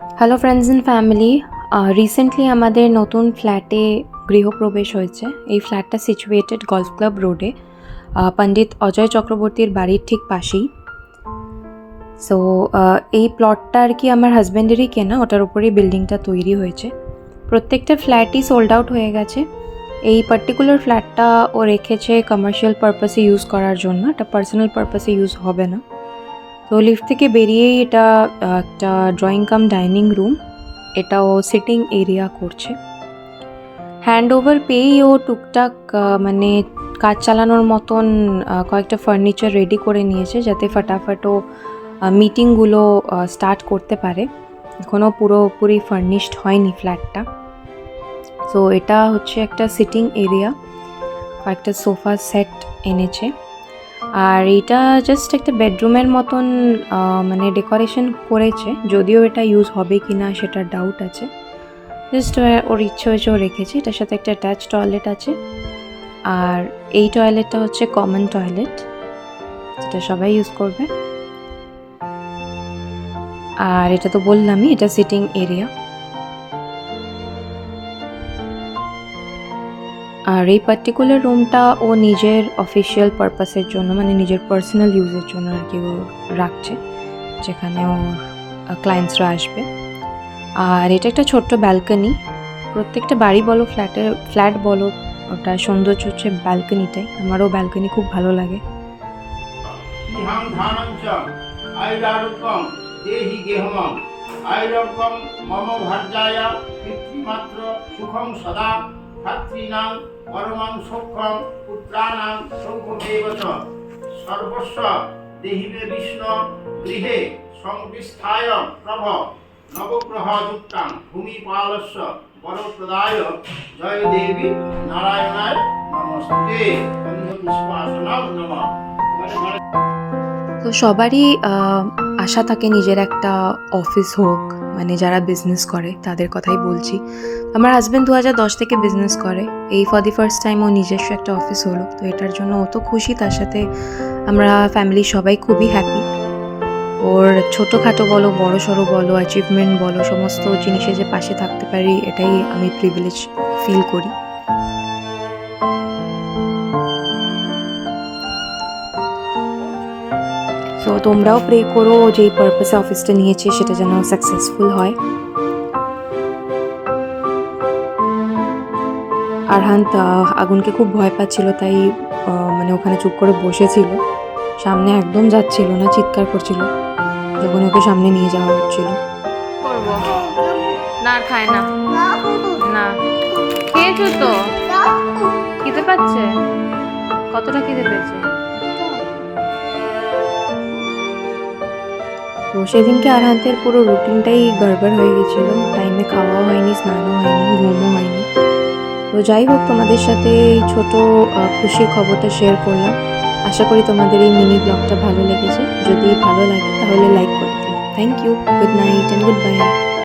Hello friends and family recently Uh, আমাদের নতুন ফ্ল্যাটে গৃহপ্রবেশ হয়েছে। এই ফ্ল্যাটটা সিচুয়েটেড গলফ ক্লাব রোডে পণ্ডিত অজয় চক্রবর্তীর বাড়ির ঠিক পাশেই। সো এই প্লটটা আর কি আমার হাজব্যান্ডেরই কেনা। ওটার উপরেই বিল্ডিংটা তৈরি হয়েছে। প্রত্যেকটা ফ্ল্যাটই সোল্ড আউট হয়ে গেছে। এই পার্টিকুলার ফ্ল্যাটটা ও রেখেছে কমার্শিয়াল পারপাসে ইউজ করার জন্য। এটা পার্সোনাল পারপাসে ইউজ হবে না। তো লিফট থেকে বেরিয়েই এটা একটা ড্রয়িং কাম ডাইনিং রুম এটাও সিটিং এরিয়া করছে। হ্যান্ড ওভার পেয়েই ও টুকটাক মানে কাজ চালানোর মতন কয়েকটা ফার্নিচার রেডি করে নিয়েছে যাতে ফটাফট ও মিটিংগুলো স্টার্ট করতে পারে। এখনও পুরোপুরি ফার্নিশড হয়নি ফ্ল্যাটটা সো এটা হচ্ছে একটা সিটিং এরিয়া কয়েকটা সোফা সেট এনেছে। আর এটা জাস্ট একটা বেডরুমের মতন মানে ডেকোরেশন করেছে। যদিও এটা ইউজ হবে কি না সেটার ডাউট আছে। জাস্ট ওর ইচ্ছে হয়েছে ও রেখেছে। এটার সাথে একটা অ্যাটাচ টয়লেট আছে। আর এই টয়লেটটা হচ্ছে কমন টয়লেট যেটা সবাই ইউজ করবে। আর এটা তো বললামই, এটা সিটিং এরিয়া আর এই পার্টিকুলার রুমটা ও নিজের অফিসিয়াল পারপাসের জন্য মানে নিজের পার্সোনাল ইউজের জন্য আর কি ও রাখছে, যেখানে ওর ক্লায়েন্টসরা আসবে। আর এটা একটা ছোট্ট ব্যালকনি প্রত্যেকটা বাড়ি বলো ফ্ল্যাটে ফ্ল্যাট বলো, ওটা সৌন্দর্য হচ্ছে ব্যালকনিটাই আমারও ব্যালকনি খুব ভালো লাগে। ইহাং ধানং চ আয়ুরারোগ্যম দেহি মম ভার্যায় পিতৃমাত্র সুখং সদা পরমাং চ সর্বস্ব দেহিবে বিষ্ণু, গৃহে প্রভ। বরপ্রদায়। জয় দেবী নারায়ণায় নমস্তে। নমঃ। তো সবারই আশা থাকে নিজের একটা অফিস হোক। মানে যারা বিজনেস করে, তাদের কথাই বলছি। আমার হাজব্যান্ড দু হাজার দশ থেকে বিজনেস করে। এই ফর দি ফার্স্ট টাইম ও নিজস্ব একটা অফিস হলো। তো এটার জন্য ও তো খুশি, তার সাথে আমরা ফ্যামিলির সবাই খুবই হ্যাপি ওর ছোটোখাটো বলো বড় সড়ো বলো অ্যাচিভমেন্ট বলো, সমস্ত জিনিসে যে পাশে থাকতে পারি, এটাই আমি প্রিভিলেজ ফিল করি। তো তোমরাও প্রে করো যেই পারপাসে অফিসটা নিয়েছে সেটা যেন সাকসেসফুল হয়। আরহান্ত আহ, আগুনকে খুব ভয় পাচ্ছিল তাই মানে ওখানে চুপ করে বসেছিল। সামনে একদম যাচ্ছিল না চিৎকার করছিল যখন ওকে সামনে নিয়ে যাওয়া হচ্ছিল। না আর খায় না। না। খেয়েছো তো? খিদে পাচ্ছে? কতটা খিদে পেয়েছে? তো সেদিনকে আর হাতের পুরো রুটিনটাই গড়বড় হয়ে গেছিল। টাইমে খাওয়াও হয়নি, স্নানও হয়নি, ঘুমও হয়নি। তো যাই হোক, তোমাদের সাথে এই ছোটো খুশির খবরটা শেয়ার করলাম। আশা করি তোমাদের এই মিনি ব্লগটা ভালো লেগেছে। যদি ভালো লাগে, তাহলে লাইক করতে thank you good night and goodbye